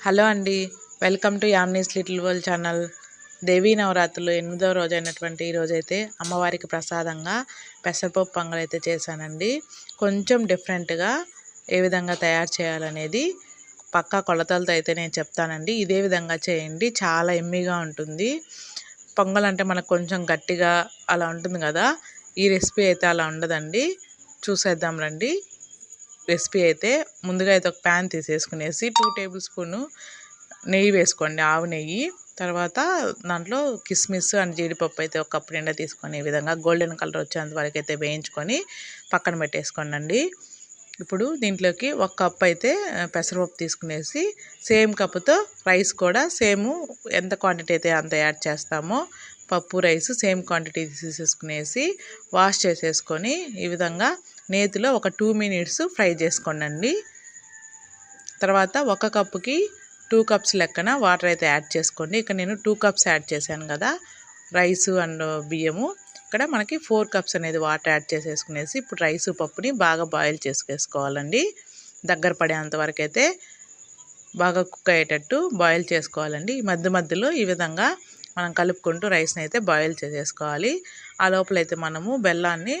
Hello అండి. Welcome to యామ్నీస్ little world channel. Devi నవరాత్రులు ఎనిమిదవ రోజు అయినటువంటి ఈ రోజైతే అమ్మవారికి ప్రసాదంగా పెసరపప్పు పొంగల్ అయితే చేశానండి. కొంచెం డిఫరెంట్గా ఏ విధంగా తయారు చేయాలనేది పక్కా కొలతలతో అయితే నేను చెప్తానండి. ఇదే విధంగా చేయండి. చాలా ఎమ్మిగా ఉంటుంది. పొంగల్ అంటే మనకు కొంచెం గట్టిగా అలా ఉంటుంది కదా. ఈ రెసిపీ అయితే అలా ఉండదండి. చూసేద్దాం రండి. రెసిపీ అయితే ముందుగా అయితే ఒక ప్యాన్ తీసేసుకునేసి టూ టేబుల్ స్పూను నెయ్యి వేసుకోండి ఆవు నెయ్యి. తర్వాత దాంట్లో కిస్మిస్ అండ్ జీడిపప్పు అయితే ఒక కప్పు నిండా తీసుకొని ఈ విధంగా గోల్డెన్ కలర్ వచ్చేంత వరకు అయితే వేయించుకొని పక్కన పెట్టేసుకోండి అండి ఇప్పుడు దీంట్లోకి ఒక కప్ అయితే పెసరపప్పు తీసుకునేసి సేమ్ కప్పుతో రైస్ కూడా సేమ్ ఎంత క్వాంటిటీ అయితే అంత యాడ్ చేస్తామో పప్పు రైస్ సేమ్ క్వాంటిటీ తీసేసుకునేసి వాష్ చేసేసుకొని ఈ విధంగా నేతిలో ఒక టూ మినిట్స్ ఫ్రై చేసుకోండి తర్వాత ఒక కప్పుకి టూ కప్స్ లెక్కన వాటర్ అయితే యాడ్ చేసుకోండి. ఇక్కడ నేను టూ కప్స్ యాడ్ చేశాను కదా రైస్ అండ్ బియ్యము. ఇక్కడ మనకి ఫోర్ కప్స్ అనేది వాటర్ యాడ్ చేసేసుకునేసి ఇప్పుడు రైస్ పప్పుని బాగా బాయిల్ చేసుకేసుకోవాలండి. దగ్గర పడేంత వరకు అయితే బాగా కుక్ అయ్యేటట్టు బాయిల్ చేసుకోవాలండి. మధ్య మధ్యలో ఈ విధంగా మనం కలుపుకుంటూ రైస్ని అయితే బాయిల్ చేసేసుకోవాలి. ఆ లోపలైతే మనము బెల్లాన్ని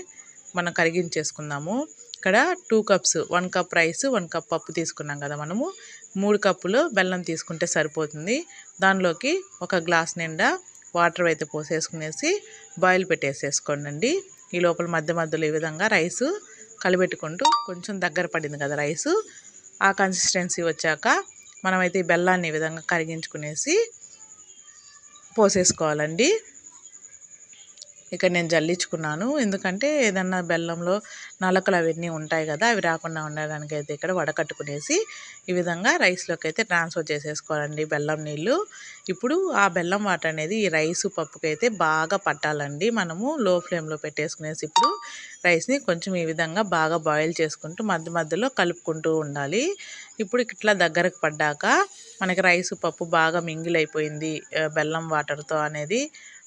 మనం కరిగించేసుకుందాము. ఇక్కడ two cups one cup rice one cup పప్పు తీసుకున్నాం కదా మనము. మూడు కప్పులు బెల్లం తీసుకుంటే సరిపోతుంది. దానిలోకి ఒక గ్లాస్ నిండా వాటర్ అయితే పోసేసుకునేసి బాయిల్ పెట్టేసేసుకోండి ఈ లోపల మధ్య మధ్యలో ఈ విధంగా రైసు కలిపెట్టుకుంటూ కొంచెం దగ్గర పడింది కదా రైసు ఆ కన్సిస్టెన్సీ వచ్చాక మనమైతే ఈ బెల్లాన్ని ఈ విధంగా కరిగించుకునేసి పోసేసుకోవాలండి. ఇక్కడ నేను జల్లించుకున్నాను. ఎందుకంటే ఏదన్నా బెల్లంలో నలకలు అవన్నీ ఉంటాయి కదా అవి రాకుండా ఉండడానికి అయితే ఇక్కడ వడకట్టుకునేసి ఈ విధంగా రైస్లోకి అయితే ట్రాన్స్ఫర్ చేసేసుకోవాలండి బెల్లం నీళ్ళు. ఇప్పుడు ఆ బెల్లం వాటర్ అనేది ఈ రైస్ పప్పుకి అయితే బాగా పట్టాలండి. మనము లో ఫ్లేమ్లో పెట్టేసుకునేసి ఇప్పుడు రైస్ని కొంచెం ఈ విధంగా బాగా బాయిల్ చేసుకుంటూ మధ్య మధ్యలో కలుపుకుంటూ ఉండాలి. ఇప్పుడు ఇట్లా దగ్గరకు పడ్డాక మనకి రైస్ పప్పు బాగా మింగిలైపోయింది బెల్లం వాటర్తో అనేది.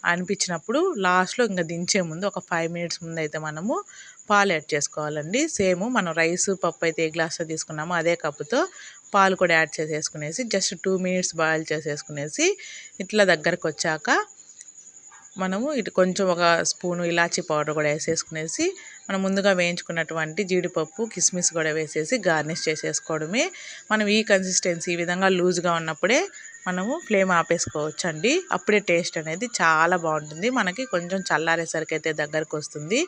అనిపించినప్పుడు లాస్ట్లో ఇంకా దించే ముందు ఒక ఫైవ్ మినిట్స్ ముందు అయితే మనము పాలు యాడ్ చేసుకోవాలండి. సేమ్ మనం రైస్ పప్పు అయితే ఏ గ్లాస్లో తీసుకున్నామో అదే కప్పుతో పాలు కూడా యాడ్ చేసేసుకునేసి జస్ట్ టూ మినిట్స్ బాయిల్ చేసేసుకునేసి ఇట్లా దగ్గరకు వచ్చాక మనము ఇటు కొంచెం ఒక స్పూను ఇలాచీ పౌడర్ కూడా వేసేసుకునేసి మనం ముందుగా వేయించుకున్నటువంటి జీడిపప్పు కిస్మిస్ కూడా వేసేసి గార్నిష్ చేసేసుకోవడమే. మనం ఈ కన్సిస్టెన్సీ ఈ విధంగా లూజ్గా ఉన్నప్పుడే మనము ఫ్లేమ్ ఆపేసుకోవచ్చు అండి అప్పుడే టేస్ట్ అనేది చాలా బాగుంటుంది. మనకి కొంచెం చల్లారేసరికి అయితే దగ్గరకు వస్తుంది.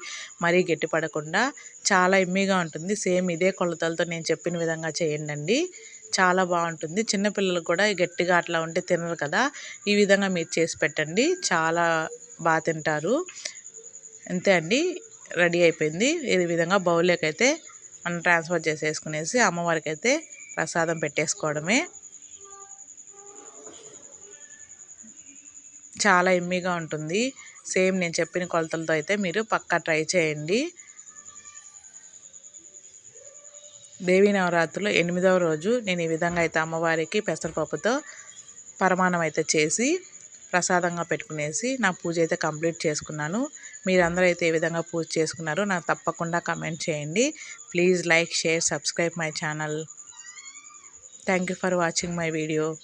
మరీ గట్టి పడకుండా చాలా ఎమ్మీగా ఉంటుంది. సేమ్ ఇదే కొలతలతో నేను చెప్పిన విధంగా చేయండి చాలా బాగుంటుంది. చిన్నపిల్లలు కూడా గట్టిగా అట్లా ఉంటే తినరు కదా. ఈ విధంగా మీరు చేసి పెట్టండి. చాలా బాగా తింటారు. అంతే అండి. రెడీ అయిపోయింది. ఈ విధంగా బౌల్లోకి అయితే మనం ట్రాన్స్ఫర్ చేసేసుకునేసి అమ్మవారికి అయితే ప్రసాదం పెట్టేసుకోవడమే. చాలా ఎమ్మీగా ఉంటుంది. సేమ్ నేను చెప్పిన కొలతలతో అయితే మీరు పక్కా ట్రై చేయండి. దేవీ నవరాత్రులు ఎనిమిదవ రోజు నేను ఈ విధంగా అయితే అమ్మవారికి పెసరపప్పుతో పరమాణం అయితే చేసి ప్రసాదంగా పెట్టుకునేసి నా పూజ అయితే కంప్లీట్ చేసుకున్నాను. మీరందరూ అయితే ఏ విధంగా పూజ చేసుకున్నారో నాకు తప్పకుండా కమెంట్ చేయండి. Please like share subscribe my channel. Thank for watching my video.